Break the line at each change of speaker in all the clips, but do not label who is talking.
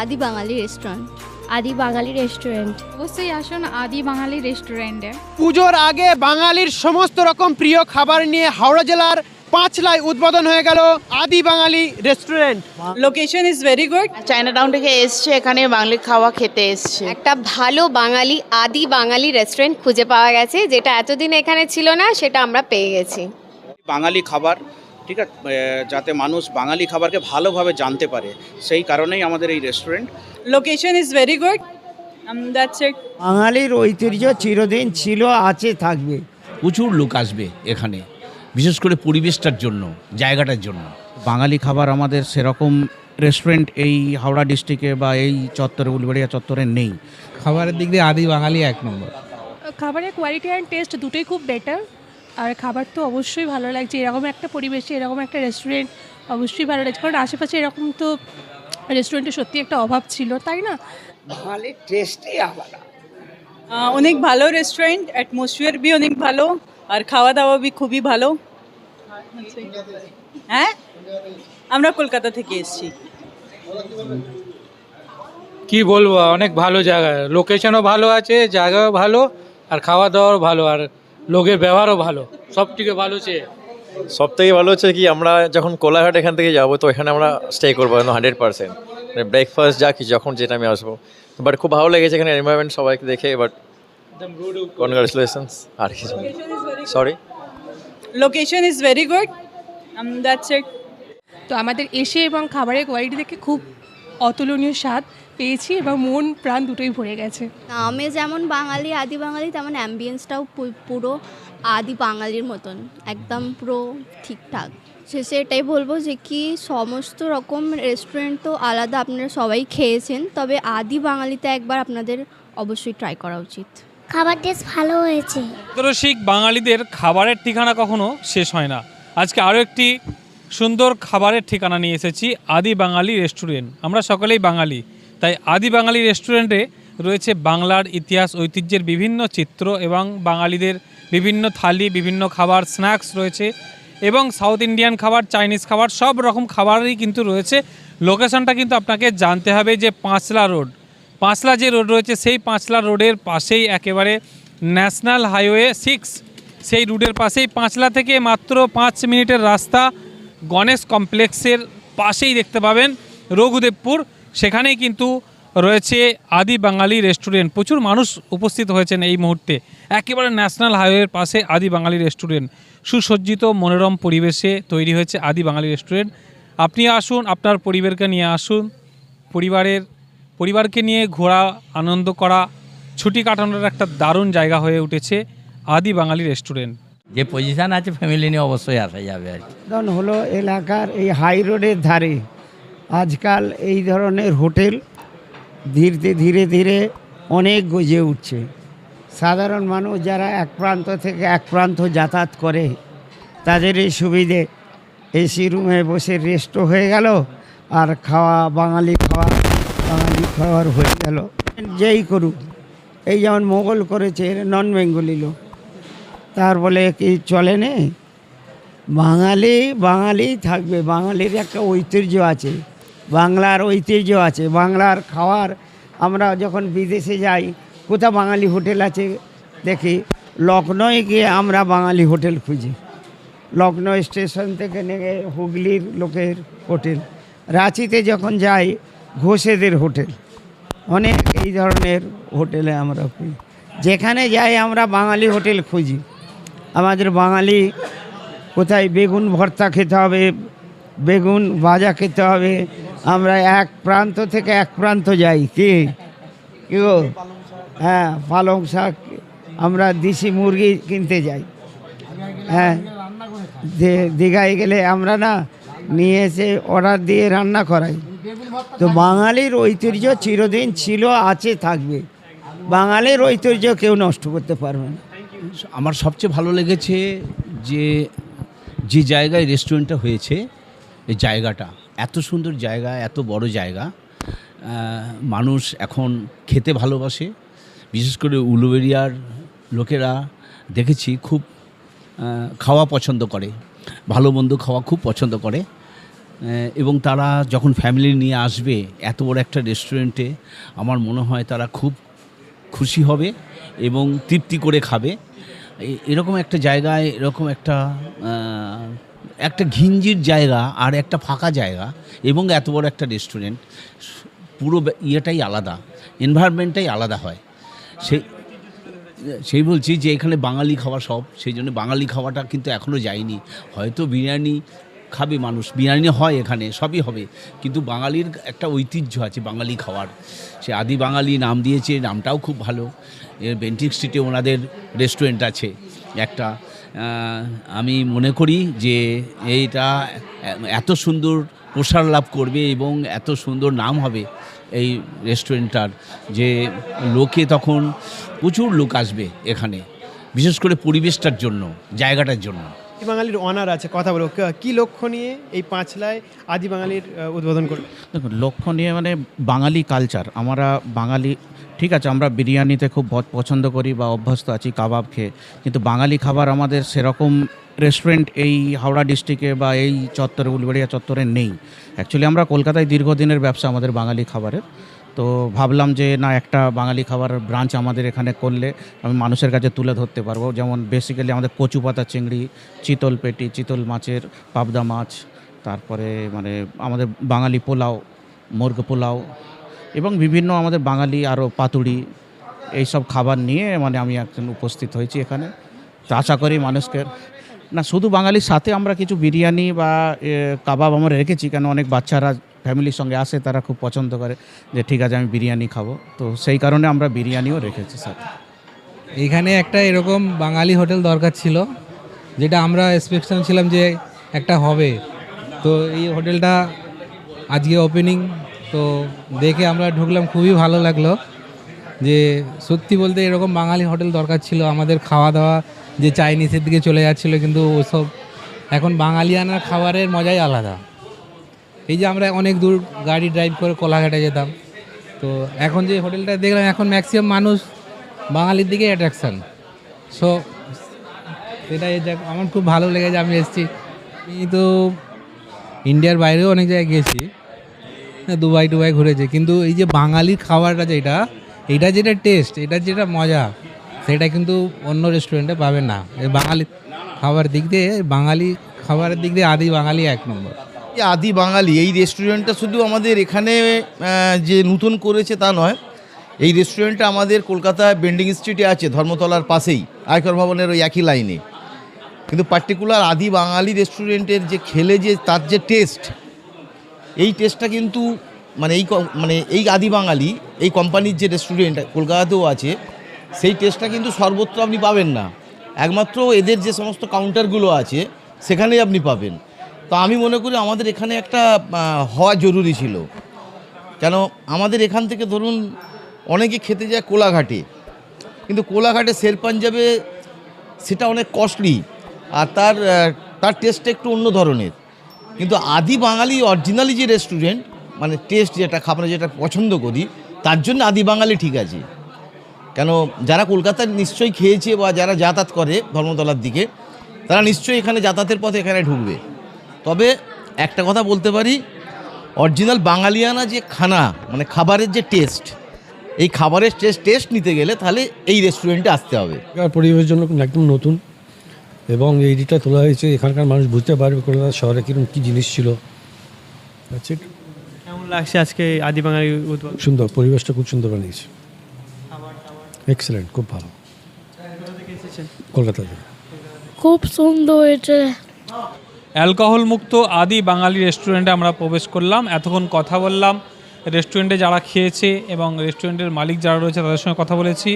আদি বাঙালি রেস্টুরেন্ট
আদি বাঙালি রেস্টুরেন্ট
অবশ্যই আসুন আদি বাঙালি রেস্টুরেন্টে
পুজোর আগে বাঙালির সমস্ত রকম প্রিয় খাবার নিয়ে হাওড়া জেলার পাঁচলায় উদ্বোধন হয়ে গেল Adi Bangali restaurant
location is very good
Chinatown থেকে এসছে এখানে বাঙালি খাওয়া খেতে এসছে।
একটা ভালো বাঙালি আদি বাঙালি রেস্টুরেন্ট খুঁজে পাওয়া গেছে যেটা এতদিন এখানে ছিল না সেটা আমরা পেয়ে গেছি।
বাঙালি খাবার ঠিক আছে যাতে মানুষ বাঙালি খাবারকে ভালোভাবে জানতে পারে। সেই কারণেই আমাদের এই restaurant
location is very good that's it
বাঙালির ঐতিহ্য চিরদিন ছিল আছে থাকবে।
প্রচুর লোক আসবে এখানে বিশেষ করে পরিবেশটার জন্য জায়গাটার জন্য।
বাঙালি খাবার আমাদের সেরকম রেস্টুরেন্ট এই হাওড়া ডিস্ট্রিক্টে বা এই চত্বরে উলবেড়িয়া চত্বরে নেই।
খাবারের দিক দিয়ে আদি বাঙালি এক নম্বর।
খাবারের কোয়ালিটি অ্যান্ড টেস্ট দুটোই খুব বেটার আর খাবার তো অবশ্যই ভালো লাগছে। এরকম একটা পরিবেশে এরকম একটা রেস্টুরেন্ট অবশ্যই ভালো লাগছে। কারণ আশেপাশে এরকম তো রেস্টুরেন্টের সত্যি একটা অভাব ছিল তাই না?
টেস্টই আলাদা।
অনেক ভালো রেস্টুরেন্ট অ্যাটমসফিয়ার বি অনেক ভালো আর খাওয়া দাওয়া বি খুবই ভালো। হ্যাঁ? আমরা কলকাতা থেকে এসেছি।
কি বলব অনেক ভালো জায়গা। লোকেশনও ভালো আছে জায়গাও ভালো আর খাওয়া দাওয়াও ভালো। আর লোকের ব্যবহারও ভালো সব থেকে ভালো সে
সব থেকে ভালো হচ্ছে কি আমরা যখন কোলাঘাট এখান থেকে যাব তো এখানে আমরা স্টে করব হান্ড্রেড পার্সেন্ট ব্রেকফাস্ট যা কি যখন যেটা আমি আসব। বাট খুব ভালো লেগেছে এখানে এনভায়রনমেন্ট সবাইকে দেখে বাট কনগ্রাচুলেশনস আর কিছু sorry
location is very good that's it
তো আমাদের এসে এবং খাবারের কোয়ালিটি দেখে খুব অতুলনীয় স্বাদ। পেয়েছি এবং মন প্রাণ দুটোই ভরে গেছে।
আমি যেমন বাঙালি আদি বাঙালি তেমন অ্যাম্বিয়েন্সটাও পুরো আদি বাঙালির মতন। একদম পুরো ঠিকঠাক। শেষে এটাই বলব যে কি সমস্ত রকম রেস্টুরেন্ট তো আলাদা আপনারা সবাই খেয়েছেন তবে আদি বাঙালিতে একবার আপনাদের অবশ্যই ট্রাই করা উচিত।
খাবার টেস্ট ভালো হয়েছে।
রসিক বাঙালিদের খাবারের ঠিকানা কখনো শেষ হয় না। আজকে আরও একটি সুন্দর খাবারের ঠিকানা নিয়ে এসেছি আদি বাঙালি রেস্টুরেন্ট আমরা সকলেই বাঙালি। তাই আদি বাঙালি রেস্টুরেন্টে রয়েছে বাংলার ইতিহাস, ঐতিহ্যের বিভিন্ন চিত্র এবং বাঙালিদের বিভিন্ন থালি, বিভিন্ন খাবার, স্ন্যাক্স রয়েছে এবং সাউথ ইন্ডিয়ান খাবার, চাইনিজ খাবার, সব রকম খাবারই কিন্তু রয়েছে। লোকেশনটা কিন্তু আপনাকে জানতে হবে যে পাঁচলা রোড। পাঁচলা যে রোড রয়েছে, সেই পাঁচলা রোডের পাশেই একেবারে ন্যাশনাল হাইওয়ে সিক্স। সেই রুটের পাশেই পাঁচলা থেকে মাত্র পাঁচ মিনিটের রাস্তা গণেশ কমপ্লেক্সের পাশেই দেখতে পাবেন রঘুদেবপুর। সেখানেই কিন্তু রয়েছে আদি বাঙালি রেস্টুরেন্ট। প্রচুর মানুষ উপস্থিত হয়েছেন এই মুহূর্তে। একেবারে ন্যাশনাল হাইওয়ের পাশে আদি বাঙালি রেস্টুরেন্ট। সুসজ্জিত মনোরম পরিবেশে তৈরি হয়েছে আদি বাঙালি রেস্টুরেন্ট। আপনি আসুন আপনার পরিবারকে নিয়ে আসুন। পরিবারের পরিবারকে নিয়ে ঘোরা আনন্দ করা ছুটি কাটানোর একটা দারুণ জায়গা হয়ে উঠেছে আদি বাঙালি রেস্টুরেন্ট।
যে পজিশন আছে ফ্যামিলি নিয়ে অবশ্যই আসা যাবে আর কি।
কারণ হলো এলাকার এই হাই রোডের ধারে আজকাল এই ধরনের হোটেল ধীরে ধীরে ধীরে অনেক গজে উঠছে। সাধারণ মানুষ যারা এক প্রান্ত থেকে এক প্রান্ত যাতায়াত করে, তাদের এই সুবিধে এসি রুমে বসে রেস্টও হয়ে গেল আর খাওয়া, বাঙালি খাওয়া, বাঙালি খাওয়ার হয়ে গেল। যেই করুক, এই যেমন মোগল করেছে নন বেঙ্গলি লোক, তার বলে কি চলে নে? বাঙালি বাঙালি থাকবে, বাঙালির একটা ঐতিহ্য আছে। বাংলার ঐতিহ্য আছে, বাংলার খাওয়ার। আমরা যখন বিদেশে যাই, কোথাও বাঙালি হোটেল আছে, দেখি লখনৌয়ে গিয়ে আমরা বাঙালি হোটেল খুঁজি। লখনৌ স্টেশন থেকে নেমে হুগলির লোকের হোটেল, রাঁচিতে যখন যাই, ঘোষেদের হোটেল। অনেক এই ধরনের হোটেলে আমরা খুঁজি। যেখানে যাই, আমরা বাঙালি হোটেল খুঁজি। আমাদের বাঙালি কোথায় বেগুন ভর্তা খেতে হবে, বেগুন ভাজা খেতে হবে আমরা এক প্রান্ত থেকে এক প্রান্ত যাই, কি? কি গো? হ্যাঁ পালং শাক আমরা দেশি মুরগি কিনতে যাই। হ্যাঁ দীঘায় গেলে আমরা না নিয়ে এসে অর্ডার দিয়ে রান্না করাই। তো বাঙালির ঐতিহ্য চিরদিন ছিল, আছে, থাকবে। বাঙালির ঐতিহ্য কেউ নষ্ট করতে পারবে না।
আমার সবচেয়ে ভালো লেগেছে যে যে জায়গায় রেস্টুরেন্টটা হয়েছে, এই জায়গাটা এত সুন্দর জায়গা, এত বড় জায়গা মানুষ এখন খেতে ভালোবাসে। বিশেষ করে উলুবেরিয়ার লোকেরা দেখেছি খুব খাওয়া পছন্দ করে, ভালো মন্দ খাওয়া খুব পছন্দ করে। এবং তারা যখন ফ্যামিলি নিয়ে আসবে, এত বড় একটা রেস্টুরেন্টে আমার মনে হয় তারা খুব খুশি হবে এবং তৃপ্তি করে খাবে। এরকম একটা জায়গায়, এরকম একটা একটা ঘিঞ্জির জায়গা আর একটা ফাঁকা জায়গা এবং এত বড় একটা রেস্টুরেন্ট পুরো ইয়েটাই আলাদা এনভায়রনমেন্টটাই আলাদা হয়। সেই সেই বলছি যে এখানে বাঙালি খাওয়া সব, সেই জন্য বাঙালি খাওয়াটা কিন্তু এখনও যায়নি। হয়তো বিরিয়ানি খাবে মানুষ। বিরিয়ানি হয় এখানে, সবই হবে। কিন্তু বাঙালির একটা ঐতিহ্য আছে বাঙালি খাওয়ার। সে আদি বাঙালি নাম দিয়েছে, নামটাও খুব ভালো। এর বেন্টিক স্ট্রিটে ওনাদের রেস্টুরেন্ট আছে একটা। আমি মনে করি যে এইটা এত সুন্দর প্রসার লাভ করবে এবং এত সুন্দর নাম হবে এই রেস্টুরেন্টটার যে লোকে তখন প্রচুর লোক আসবে এখানে। বিশেষ করে পরিবেশটার জন্য, জায়গাটার জন্য।
আদি বাঙালির অনার আছে, কথা বলো। ক- কি লক্ষ্য নিয়ে এই পাঁচলায় আদি বাঙালির উদ্বোধন করবে?
দেখুন, লক্ষ্য নিয়ে মানে বাঙালি কালচার আমরা বাঙালি, ঠিক আছে, আমরা বিরিয়ানিতে খুব পছন্দ করি বা অভ্যস্ত আছি, কাবাব খেয়ে। কিন্তু বাঙালি খাবার আমাদের সেরকম রেস্টুরেন্ট এই হাওড়া ডিস্ট্রিক্টে বা এই চত্বরে, উলবেড়িয়া চত্বরে নেই। অ্যাকচুয়ালি আমরা কলকাতায় দীর্ঘদিনের ব্যবসা আমাদের বাঙালি খাবারের। তো ভাবলাম যে, না, একটা বাঙালি খাবার ব্রাঞ্চ আমাদের এখানে করলে আমি মানুষের কাছে তুলে ধরতে পারব। যেমন বেসিক্যালি আমাদের কচু পাতা চিংড়ি, চিতল পেটি, চিতল মাছের পাবদা মাছ, তারপরে মানে আমাদের বাঙালি পোলাও, মুরগ পোলাও এবং বিভিন্ন আমাদের বাঙালি আরও পাতুড়ি এইসব খাবার নিয়ে মানে আমি একজন উপস্থিত হয়েছি এখানে। তো আশা করি মানুষকে, না, শুধু বাঙালির সাথে আমরা কিছু বিরিয়ানি বা কাবাব আমরা রেখেছি, কেন অনেক বাচ্চারা ফ্যামিলির সঙ্গে আসে, তারা খুব পছন্দ করে যে ঠিক আছে, আমি বিরিয়ানি খাব। তো সেই কারণে আমরা বিরিয়ানিও রেখেছি সাথে
এখানে একটা এরকম বাঙালি হোটেল দরকার ছিল, যেটা আমরা এক্সপেকশন ছিলাম যে একটা হবে। তো এই হোটেলটা আজকে ওপেনিং তো দেখে আমরা ঢুকলাম, খুবই ভালো লাগল যে সত্যি বলতে এরকম বাঙালি হোটেল দরকার ছিল। আমাদের খাওয়া দাওয়া যে চাইনিজের দিকে চলে যাচ্ছিল, কিন্তু ওসব এখন বাঙালিয়ানার খাবারের মজাই আলাদা। এই যে আমরা অনেক দূর গাড়ি ড্রাইভ করে কোলাঘাটে যেতাম। তো এখন যে হোটেলটা দেখলাম, এখন ম্যাক্সিমাম মানুষ বাঙালির দিকে অ্যাট্রাকশান সো সেটাই দেখ আমার খুব ভালো লেগেছে আমি এসেছি। আমি তো ইন্ডিয়ার বাইরেও অনেক জায়গায় গেছি, দুবাই টুবাই ঘুরেছি। কিন্তু এই যে বাঙালির খাবারটা যেটা এটা যেটা টেস্ট এটা যেটা মজা, সেটা কিন্তু অন্য রেস্টুরেন্টে পাবে না। বাঙালি খাবার দিক দিয়ে, বাঙালি খাবারের দিক দিয়ে আদি বাঙালি এক নম্বর।
আদি বাঙালি, এই রেস্টুরেন্টটা শুধু আমাদের এখানে যে নতুন করেছে তা নয়, এই রেস্টুরেন্টটা আমাদের কলকাতায় বেন্ডিং স্ট্রিটে আছে, ধর্মতলার পাশেই, আয়কর ভবনের ওই একই লাইনে কিন্তু পার্টিকুলার আদি বাঙালি রেস্টুরেন্টের যে খেলে যে, তার যে টেস্ট এই টেস্টটা কিন্তু মানে এই মানে এই আদি বাঙালি, এই কোম্পানির যে রেস্টুরেন্ট কলকাতাতেও আছে, সেই টেস্টটা কিন্তু সর্বত্র আপনি পাবেন না। একমাত্র এদের যে সমস্ত কাউন্টারগুলো আছে, সেখানেই আপনি পাবেন। তো আমি মনে করি আমাদের এখানে একটা হওয়া জরুরি ছিল। কেন? আমাদের এখান থেকে ধরুন, অনেকে খেতে যায় কোলাঘাটে। কিন্তু কোলাঘাটে শের পাঞ্জাবে সেটা অনেক কস্টলি আর তার তার টেস্টটা একটু অন্য ধরনের। কিন্তু আদি বাঙালি অরিজিনালি যে রেস্টুরেন্ট মানে টেস্ট যেটা, খাবার যেটা পছন্দ করি, তার জন্য আদি বাঙালি ঠিক আছে। কেন? যারা কলকাতায় নিশ্চয়ই খেয়েছে বা যারা যাতায়াত করে ধর্মতলার দিকে, তারা নিশ্চয়ই এখানে যাতায়াতের পথে এখানে ঢুকবে। তবে একটা কথা বলতে পারি অরিজিনাল বাঙালিয়ানা যে খানা মানে খাবারের যে টেস্ট এই খাবারের টেস্ট টেস্ট নিতে গেলে তাহলে এই রেস্টুরেন্টে আসতে হবে।
এখানকার পরিবেশ জন্য একদম নতুন এবং এইটা তোলা হয়েছে এখানকার মানুষ বুঝতে পারবে কলকাতা শহরে কীরকম কী জিনিস ছিল।
কেমন লাগছে আজকে আদি বাঙালি
সুন্দর পরিবেশটা খুব সুন্দর বানিয়েছে। এক্সেলেন্ট খুব ভালো। কলকাতা থেকে।
খুব সুন্দর হয়েছে
অ্যালকোহল মুক্ত আদি বাঙালি রেস্টুরেন্টে আমরা প্রবেশ করলাম। এতক্ষণ কথা বললাম। রেস্টুরেন্টে যারা খেয়েছে এবং রেস্টুরেন্টের মালিক যারা রয়েছে তাদের সঙ্গে কথা বলেছি।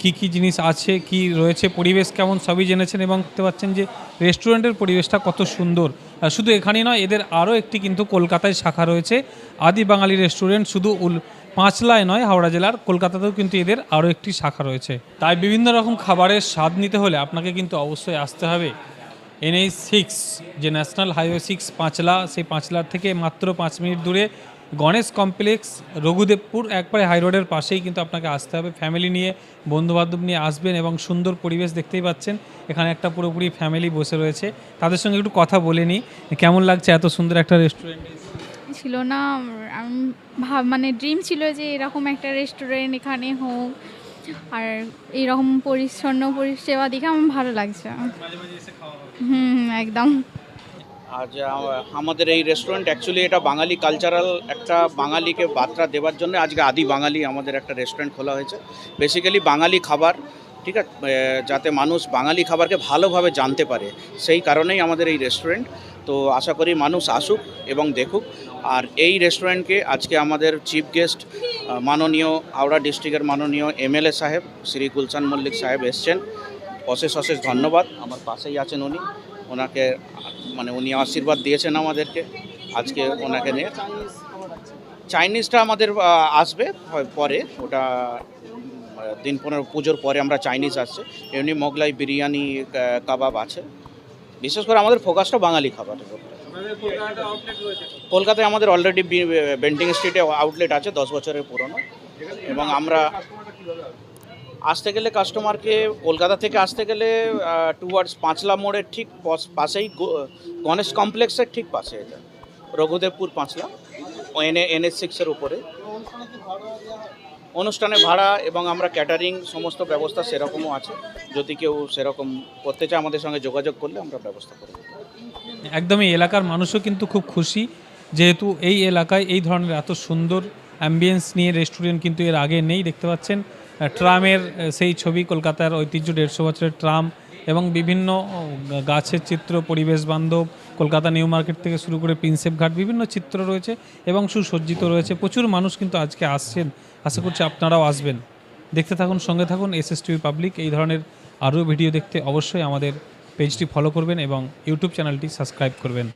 কি কি জিনিস আছে, কি রয়েছে, পরিবেশ কেমন সবই জেনেছেন এবং দেখতে পাচ্ছেন যে রেস্টুরেন্টের পরিবেশটা কত সুন্দর। শুধু এখানেই নয়, এদের আরও একটি কিন্তু কলকাতায় শাখা রয়েছে, আদি বাঙালি রেস্টুরেন্ট। শুধু উল, পাঁচলায় নয়, হাওড়া জেলার কলকাতাতেও কিন্তু এদের আরও একটি শাখা রয়েছে। তাই বিভিন্ন রকম খাবারের স্বাদ নিতে হলে আপনাকে কিন্তু অবশ্যই আসতে হবে। এনএইচ সিক্স যে ন্যাশনাল হাইওয়ে সিক্স পাঁচলা সেই পাঁচলার থেকে মাত্র পাঁচ মিনিট দূরে গণেশ কমপ্লেক্স রঘুদেবপুর, একবারে হাই রোডের পাশেই কিন্তু আপনাকে আসতে হবে। ফ্যামিলি নিয়ে, বন্ধুবান্ধব নিয়ে আসবেন এবং সুন্দর পরিবেশ দেখতেই পাচ্ছেন। এখানে একটা পুরোপুরি ফ্যামিলি বসে রয়েছে। তাদের সঙ্গে একটু কথা বলে নিই। কেমন লাগছে এত সুন্দর একটা রেস্টুরেন্ট
ছিল না মানে ড্রিম ছিল যে এরকম একটা রেস্টুরেন্ট এখানে হোক। আর এইরকম পরিচ্ছন্ন পরিষেবা দেখে আমার ভালো লাগছে। হুম একদম।
আর আমাদের এই রেস্টুরেন্ট অ্যাকচুয়ালি এটা বাঙালি কালচারাল একটা বাঙালিকে বার্তা দেওয়ার জন্য আজকে আদি বাঙালি আমাদের একটা রেস্টুরেন্ট খোলা হয়েছে। বেসিক্যালি বাঙালি খাবার ঠিক আছে যাতে মানুষ বাঙালি খাবারকে ভালোভাবে জানতে পারে। সেই কারণেই আমাদের এই রেস্টুরেন্ট তো আশা করি মানুষ আসুক এবং দেখুক। আর এই রেস্টুরেন্টকে আজকে আমাদের চিফ গেস্ট মাননীয় হাওড়া ডিস্ট্রিক্টের মাননীয় এমএলএ সাহেব শ্রী গুলশান মল্লিক সাহেব এসছেন। অশেষ অশেষ ধন্যবাদ। আমার পাশেই আছেন উনি। ওনাকে মানে উনি আশীর্বাদ দিয়েছেন আমাদেরকে। আজকে ওনাকে নিয়ে। চাইনিজটা আমাদের আসবে পরে। ওটা দিন পনেরো পুজোর পরে আমরা চাইনিজ আসছে। এমনি মোগলাই বিরিয়ানি কাবাব আছে। বিশেষ করে আমাদের ফোকাসটা বাঙালি উপর কলকাতায় আমাদের অলরেডি বেন্টিং স্ট্রিটে আউটলেট আছে, দশ বছরের পুরনো। এবং আমরা আসতে গেলে কাস্টমারকে কলকাতা থেকে আসতে গেলে টুয়ার্ডস পাঁচলা মোড়ের ঠিক পাশেই গণেশ কমপ্লেক্সের ঠিক পাশে এটা। Raghudebpur Panchla, N N S সিক্সের উপরে। অনুষ্ঠানে ভাড়া এবং আমরা ক্যাটারিং সমস্ত ব্যবস্থা সেরকমও আছে। যদি কেউ সেরকম করতে চায় আমাদের সঙ্গে যোগাযোগ করলে আমরা ব্যবস্থা করব
একদমই এলাকার মানুষও কিন্তু খুব খুশি। যেহেতু এই এলাকায় এই ধরনের এত সুন্দর অ্যাম্বিয়েন্স নিয়ে রেস্টুরেন্ট কিন্তু এর আগে নেই, দেখতে পাচ্ছেন। ট্রামের সেই ছবি, কলকাতার ঐতিহ্য দেড়শো বছরের ট্রাম এবং বিভিন্ন গাছের চিত্র, পরিবেশ বান্ধব, কলকাতা নিউ মার্কেট থেকে শুরু করে প্রিন্সেপ ঘাট বিভিন্ন চিত্র রয়েছে এবং সুসজ্জিত রয়েছে। প্রচুর মানুষ কিন্তু আজকে আসছেন। আশা করছি আপনারাও আসবেন। দেখতে থাকুন, সঙ্গে থাকুন এস পাবলিক এই ধরনের আরও ভিডিও দেখতে অবশ্যই আমাদের পেজটি ফলো করবেন এবং ইউটিউব চ্যানেলটি সাবস্ক্রাইব করবেন।